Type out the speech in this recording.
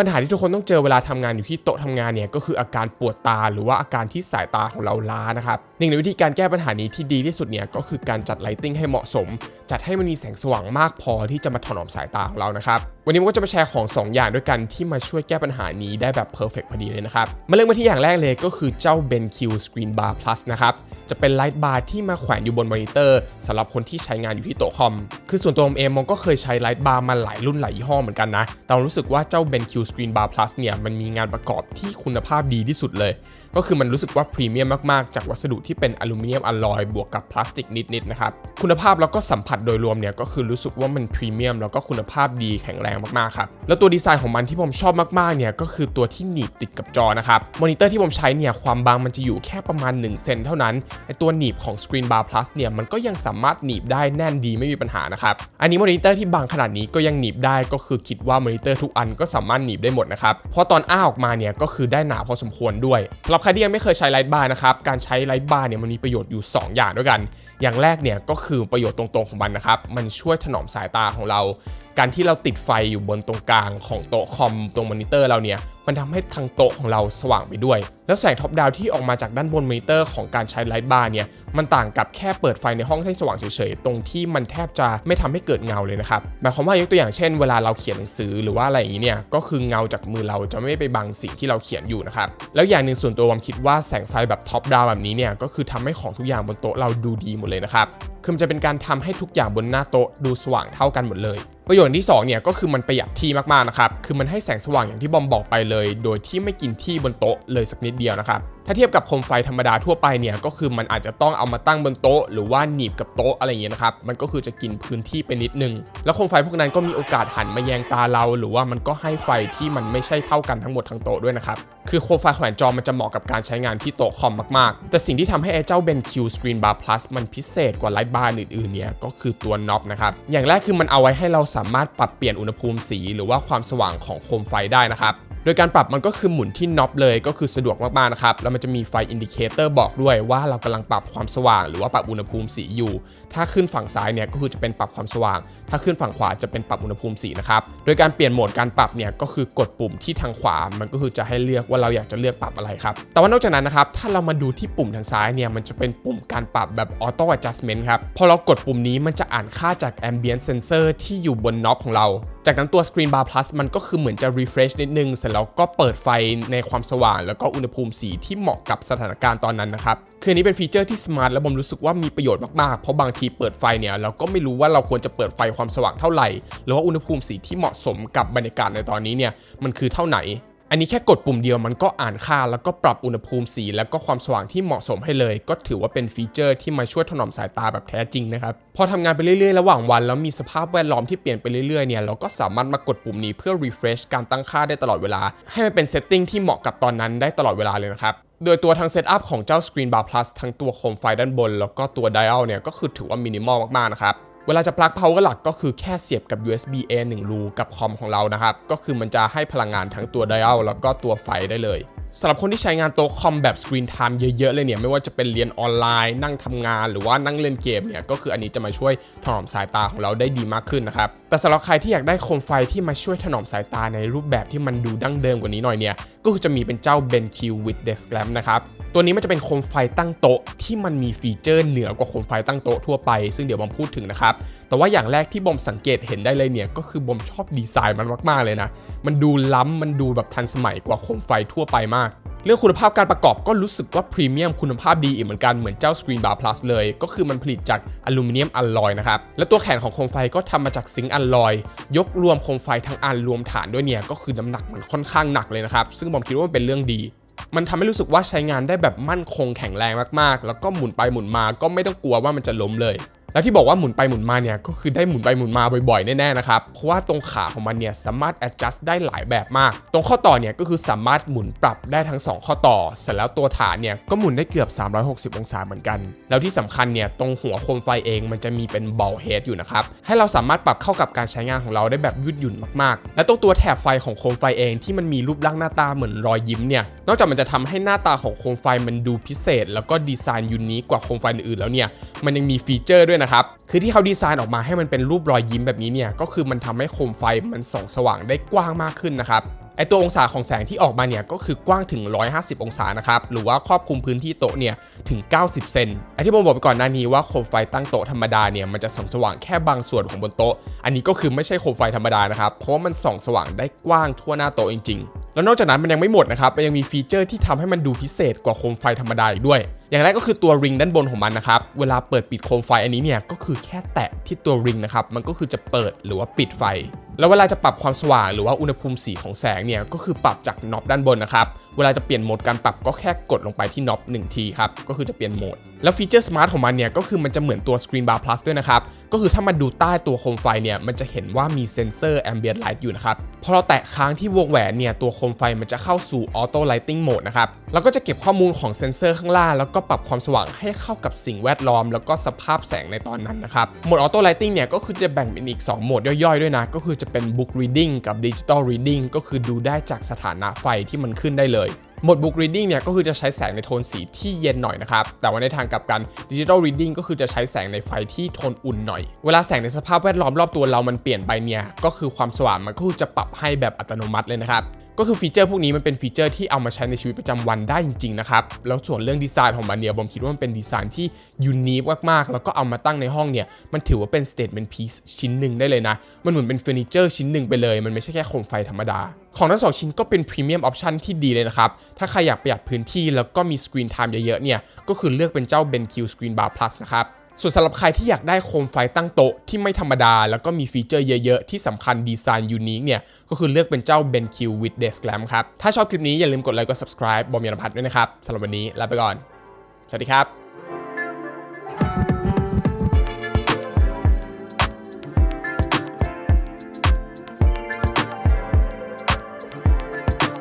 ปัญหาที่ทุกคนต้องเจอเวลาทำงานอยู่ที่โต๊ะทำงานเนี่ยก็คืออาการปวดตาหรือว่าอาการที่สายตาของเราล้านะครับหนึ่งในวิธีการแก้ปัญหานี้ที่ดีที่สุดเนี่ยก็คือการจัดไลติ้งให้เหมาะสม จัดให้มันมีแสงสว่างมากพอที่จะมาถนอมสายตาของเรานะครับ วันนี้ผมก็จะมาแชร์ของ 2 อย่างด้วยกันที่มาช่วยแก้ปัญหานี้ได้แบบเพอร์เฟกพอดีเลยนะครับ มาเริ่มกันที่อย่างแรกเลยก็คือเจ้า BenQ Screen Bar Plus นะครับ จะเป็นไลท์บาร์ที่มาแขวนอยู่บนมอนิเตอร์สำหรับคนที่ใช้งานอยู่ที่โต๊ะคอม คือส่วนตัวผมเองมันก็เคยใช้ไลท์บาร์มาหลายรุ่นหลายยี่ห้อเหมือนกันนะ แต่รู้สึกว่าเจ้า BenQ Screen Bar Plus เนี่ยมันมีงานประกอบที่คุณภาพดีที่สุดเลย ก็คือมันรู้สึกว่าพรีเมียมมากๆ จากวัสดุที่เป็นอลูมิเนียมอลลอยบวกกับพลาสติกนิดๆนะครับ คุณภาพแล้วก็สัมผัสโดยรวมเนี่ยก็คือรู้สึกว่ามันพรีเมียมแล้วก็คุณภาพดีแข็งแรงมากๆครับแล้วตัวดีไซน์ของมันที่ผมชอบมากๆเนี่ยก็คือตัวที่หนีบติดกับจอนะครับมอนิเตอร์ที่ผมใช้เนี่ยความบางมันจะอยู่แค่ประมาณ1เซนเท่านั้นไอตัวหนีบของ Screen Bar Plus เนี่ยมันก็ยังสามารถหนีบได้แน่นดีไม่มีปัญหานะครับอันนี้มอนิเตอร์ที่บางขนาดนี้ก็ยังหนีบได้ก็คือคิดว่ามอนิเตอร์ทุกอันก็สามารถหนีบได้หมดนะครับเพราะตอนอ้าออกมาเนี่ยก็คือได้หนาพอสมควรด้วยสำหรับใครที่ยังไม่เคยใช้ไลท์บาร์นะครับการใช้ไลท์บาร์เนี่ยมันมีประโยชน์อยู่ 2 อย่างด้วยกัน อย่างแรกเนี่ยก็คือประโยชน์ตรงๆของมันนะครับมันช่วยถนอมสายตาของเราการที่เราติดไฟอยู่บนตรงกลางของโต๊ะคอมตรงมอนิเตอร์เราเนี่ยมันทำให้ทางโต๊ะของเราสว่างไปด้วย แล้วแสงท็อปดาวที่ออกมาจากด้านบนมอนิเตอร์ของการใช้ไลท์บาร์เนี่ย มันต่างกับแค่เปิดไฟในห้องให้สว่างเฉยๆ ตรงที่มันแทบจะไม่ทำให้เกิดเงาเลยนะครับ หมายความว่ายกตัวอย่างเช่นเวลาเราเขียนหนังสือหรือว่าอะไรอย่างนี้เนี่ย ก็คือเงาจากมือเราจะไม่ไปบังสิ่งที่เราเขียนอยู่นะครับ แล้วอย่างหนึ่งส่วนตัวผมคิดว่าแสงไฟแบบท็อปดาวแบบนี้เนี่ยก็คือทำให้ของทุกอย่างบนโต๊ะเราดูดีหมดเลยนะครับ คือมันจะเป็นการทำให้ทุกอย่างบนหน้าโต๊ะดูสว่างเท่ากันหมดเลย ประโยชน์ที่2เนี่ยก็คือมันประหยัดที่มากๆนะครับ คือมันให้แสงสว่างอย่างที่บอมบอกไปเลย โดยที่ไม่กินที่บนโต๊ะเลยสักนิดเดียวนะครับ ถ้าเทียบกับโคมไฟธรรมดาทั่วไปเนี่ยก็คือมันอาจจะต้องเอามาตั้งบนโต๊ะ หรือว่าหนีบกับโต๊ะอะไรอย่างเงี้ยนะครับ มันก็คือจะกินพื้นที่ไปนิดนึง แล้วโคมไฟพวกนั้นก็มีโอกาสหันมาแยงตาเรา หรือว่ามันก็ให้ไฟที่มันไม่ใช่เท่ากันทั้งหมดทั้งโต๊ะด้วยนะครับ คือโคมไฟแขวนจอมันจะเหมาะกับการใช้งานที่โต๊ะคอมมากๆ แต่สิ่งที่ทำให้ไอ้เจ้า BenQ Screen Bar Plus มันพิเศษกว่าไลท์บาร์อื่นๆเนี่ยก็คือตัวน็อปนะครับอย่างแรกคือมันเอาไว้ให้เราสามารถปรับเปลี่ยนอุณหภูมิสี หรือว่าความสว่างของโคมไฟได้นะครับ โดยการปรับมันก็คือหมุนที่น็อปเลยก็คือสะดวกมากๆนะครับ แล้วมันจะมีไฟอินดิเคเตอร์บอกด้วยว่าเรากำลังปรับความสว่าง หรือว่าปรับอุณหภูมิสีอยู่ ถ้าขึ้นฝั่งซ้ายเนี่ยก็คือจะเป็นปรับความสว่าง ถ้าขึ้นฝั่งขวาจะเป็นปรับอุณหภูมิสีนะครับ โดยการเปลี่ยนโหมดการปรับเนี่ยก็คือกดปุ่มที่ทางขวา มันก็คือจะให้เลือกว่าเราอยากจะเลือกปรับอะไรครับ แต่ว่านอกจากนั้นนะครับ ถ้าเรามาดูที่ปุ่มทางซ้ายเนี่ยมันจะเป็นปุ่มการปรับแบบ auto adjustment ครับ พอเรากดปุ่มนี้มันจะอ่านค่าจาก ambient sensor ที่อยู่บนน็อปของเราจากนั้นตัว Screen Bar Plus มันก็คือเหมือนจะ refresh นิดนึง เสร็จแล้วก็เปิดไฟในความสว่าง แล้วก็อุณหภูมิสีที่เหมาะกับสถานการณ์ตอนนั้นนะครับ คืออันนี้เป็นฟีเจอร์ที่สมาร์ทและผมรู้สึกว่ามีประโยชน์มาก ๆ เพราะบางทีเปิดไฟเนี่ยเราก็ไม่รู้ว่าเราควรจะเปิดไฟความสว่างเท่าไหร่ หรือว่าอุณหภูมิสีที่เหมาะสมกับบรรยากาศในตอนนี้เนี่ยมันคือเท่าไหน อันนี้แค่กดปุ่มเดียวมันก็อ่านค่า แล้วก็ปรับอุณหภูมิสี แล้วก็ความสว่างที่เหมาะสมให้เลย ก็ถือว่าเป็นฟีเจอร์ที่มาช่วยถนอมสายตาแบบแท้จริงนะครับ พอทำงานไปเรื่อยๆ ระหว่างวันแล้วมีสภาพแวดล้อมที่เปลี่ยนไปเรื่อยๆ เนี่ยเราก็สามารถมากดปุ่มนี้เพื่อ refresh การตั้งค่าได้ตลอดเวลา ให้มันเป็นเซตติ้งที่เหมาะกับตอนนั้นได้ตลอดเวลาเลยนะครับโดยตัวทางเซตอัพของเจ้า Screen Bar Plus ทั้งตัวโคมไฟด้านบน แล้วก็ตัว Dial เนี่ยก็คือถือว่ามินิมอลมากๆนะครับ เวลาจะปลั๊ก power หลักก็คือแค่เสียบกับ USB A 1รูกับคอมของเรานะครับ ก็คือมันจะให้พลังงานทั้งตัว dial แล้วก็ตัวไฟได้เลยสำหรับคนที่ใช้งานโต๊ะคอมแบบ screen time เยอะๆเลยเนี่ย ไม่ว่าจะเป็นเรียนออนไลน์นั่งทำงานหรือว่านั่งเล่นเกมเนี่ย ก็คืออันนี้จะมาช่วยถนอมสายตาของเราได้ดีมากขึ้นนะครับ แต่สำหรับใครที่อยากได้โคมไฟที่มาช่วยถนอมสายตาในรูปแบบที่มันดูดั้งเดิมกว่านี้หน่อยเนี่ย ก็คือจะมีเป็นเจ้า BenQ with Desk Lamp นะครับตัวนี้มันจะเป็นโคมไฟตั้งโต๊ะที่มันมีฟีเจอร์เหนือกว่าโคมไฟตั้งโต๊ะทั่วไป ซึ่งเดี๋ยวบอมพูดถึงนะครับ แต่ว่าอย่างแรกที่บอมสังเกตเห็นได้เลยเนี่ย ก็คือบอมชอบดีไซน์มันมากๆเลยนะ มันดูล้ำ มันดูแบบทันสมัยกว่าโคมไฟทั่วไปมาก เรื่องคุณภาพการประกอบก็รู้สึกว่าพรีเมียมคุณภาพดีอีกเหมือนกัน เหมือนเจ้า Screen Bar Plus เลย ก็คือมันผลิตจากอลูมิเนียมอลลอยนะครับ และตัวแขนของโคมไฟก็ทำมาจากซิงค์อลลอย ยกรวมโคมไฟทั้งอันรวมฐานด้วยเนี่ย ก็คือน้ำหนักมันค่อนข้างหนักเลยนะครับ ซึ่งผมคิดว่ามันเป็นเรื่องดี มันทำให้รู้สึกว่าใช้งานได้แบบมั่นคงแข็งแรงมากๆ แล้วก็หมุนไปหมุนมาก็ไม่ต้องกลัวว่ามันจะล้มเลย แล้วที่บอกว่าหมุนไปหมุนมาเนี่ยก็คือได้หมุนไปหมุนมาบ่อยๆ แน่ๆนะครับ เพราะว่าตรงขาของมันเนี่ยสามารถ adjust ได้หลายแบบมาก ตรงข้อต่อเนี่ยก็คือสามารถหมุนปรับได้ทั้ง 2 ข้อต่อ เสร็จแล้วตัวฐานเนี่ยก็หมุนได้เกือบ 360 องศาเหมือนกัน แล้วที่สำคัญเนี่ยตรงหัวโคมไฟเองมันจะมีเป็น ball head อยู่นะครับ ให้เราสามารถปรับเข้ากับการใช้งานของเราได้แบบยืดหยุ่นมากๆ และตรงตัวแถบไฟของโคมไฟเองที่มันมีรูปร่างหน้าตาเหมือนรอยยิ้มเนี่ย นอกจากมันจะทำให้หน้าตาของโคมไฟมันดูพิเศษ แล้วก็ดีไซน์ยูนิคกว่าโคมไฟอื่นๆแล้วเนี่ยมันยังมีฟีเจอร์ด้วยด้วยนะครับคือที่เขาดีไซน์ออกมาให้มันเป็นรูปรอยยิ้มแบบนี้เนี่ยก็คือมันทำให้โคมไฟมันส่องสว่างได้กว้างมากขึ้นนะครับไอตัวองศาของแสงที่ออกมาเนี่ยก็คือกว้างถึง 150 องศานะครับหรือว่าครอบคลุมพื้นที่โต๊ะเนี่ยถึง 90 เซนไอที่ผมบอกไปก่อนหน้านี้ว่าโคมไฟตั้งโต๊ะธรรมดาเนี่ยมันจะส่องสว่างแค่บางส่วนของบนโต๊ะ อันนี้ก็คือไม่ใช่โคมไฟธรรมดานะครับเพราะมันส่องสว่างได้กว้างทั่วหน้าโต๊ะจริง ๆ แล้วนอกจากนั้นมันยังไม่หมดนะครับมันยังมีฟีเจอร์ที่ทำให้มันดูพิเศษกว่าโคมไฟธรรมดาอีกด้วย อย่างแรกก็คือตัวริงด้านบนของมันนะครับ เวลาเปิดปิดโคมไฟอันนี้เนี่ยก็คือแค่แตะที่ตัวริงนะครับ มันก็คือจะเปิดหรือว่าปิดไฟ แล้วเวลาจะปรับความสว่างหรือว่าอุณหภูมิสีของแสงเนี่ยก็คือปรับจากน็อปด้านบนนะครับเวลาจะเปลี่ยนโหมดการปรับก็แค่กดลงไปที่น็อป1ทีครับ ก็คือจะเปลี่ยนโหมด แล้วฟีเจอร์สมาร์ทของมันเนี่ยก็คือมันจะเหมือนตัว Screen Bar Plus ด้วยนะครับ ก็คือถ้ามันดูใต้ตัวโคมไฟเนี่ยมันจะเห็นว่ามีเซนเซอร์ Ambient Light อยู่นะครับ พอเราแตะค้างที่วงแหวนเนี่ยตัวโคมไฟมันจะเข้าสู่ Auto Lighting Mode นะครับ แล้วก็จะเก็บข้อมูลของเซนเซอร์ข้างล่างแล้วก็ปรับความสว่างให้เข้ากับสิ่งแวดล้อม แล้วก็สภาพแสงในตอนนั้นนะครับโหมด Auto Lighting เนี่ยก็คือจะแบ่งเป็นอีก 2 โหมดย่อยๆด้วยนะก็คือจะเป็น Book Reading กับ Digital Reading ก็คือดูได้จากสถานะไฟที่มันขึ้นได้เลย really โหมด Book Reading เนี่ยก็คือจะใช้แสงในโทนสีที่เย็นหน่อยนะครับ แต่ว่าในทางกลับกัน Digital Reading ก็คือจะใช้แสงในไฟที่โทนอุ่นหน่อย เวลาแสงในสภาพแวดล้อมรอบตัวเรามันเปลี่ยนไปเนี่ย ก็คือความสว่างมันก็คือจะปรับให้แบบอัตโนมัติเลยนะครับก็คือฟีเจอร์พวกนี้มันเป็นฟีเจอร์ที่เอามาใช้ในชีวิตประจำวันได้จริงๆนะครับ แล้วส่วนเรื่องดีไซน์ของมันเนี่ยผมคิดว่ามันเป็นดีไซน์ที่ยูนิคมากๆ แล้วก็เอามาตั้งในห้องเนี่ย มันถือว่าเป็น statement piece ชิ้นหนึ่งได้เลยนะ มันเหมือนเป็นเฟอร์นิเจอร์ชิ้นหนึ่งไปเลย มันไม่ใช่แค่โคมไฟธรรมดา ของทั้งสองชิ้นก็เป็นพรีเมียมออปชันที่ดีเลยนะครับถ้าใครอยากประหยัดพื้นที่แล้วก็มีสกรีนไทม์เยอะๆเนี่ย ก็คือเลือกเป็นเจ้า BenQ Screen Bar Plus นะครับส่วนสำหรับใครที่อยากได้โคมไฟตั้งโต๊ะที่ไม่ธรรมดา แล้วก็มีฟีเจอร์เยอะ ๆ ที่สำคัญดีไซน์ยูนิคเนี่ย ก็คือเลือกเป็นเจ้า BenQ with Desk Lamp ครับ ถ้าชอบคลิปนี้อย่าลืมกดไลค์กด subscribe บอมยานพัฒน์ด้วยนะครับสำหรับวันนี้ลาไปก่อน สวัสดีครับ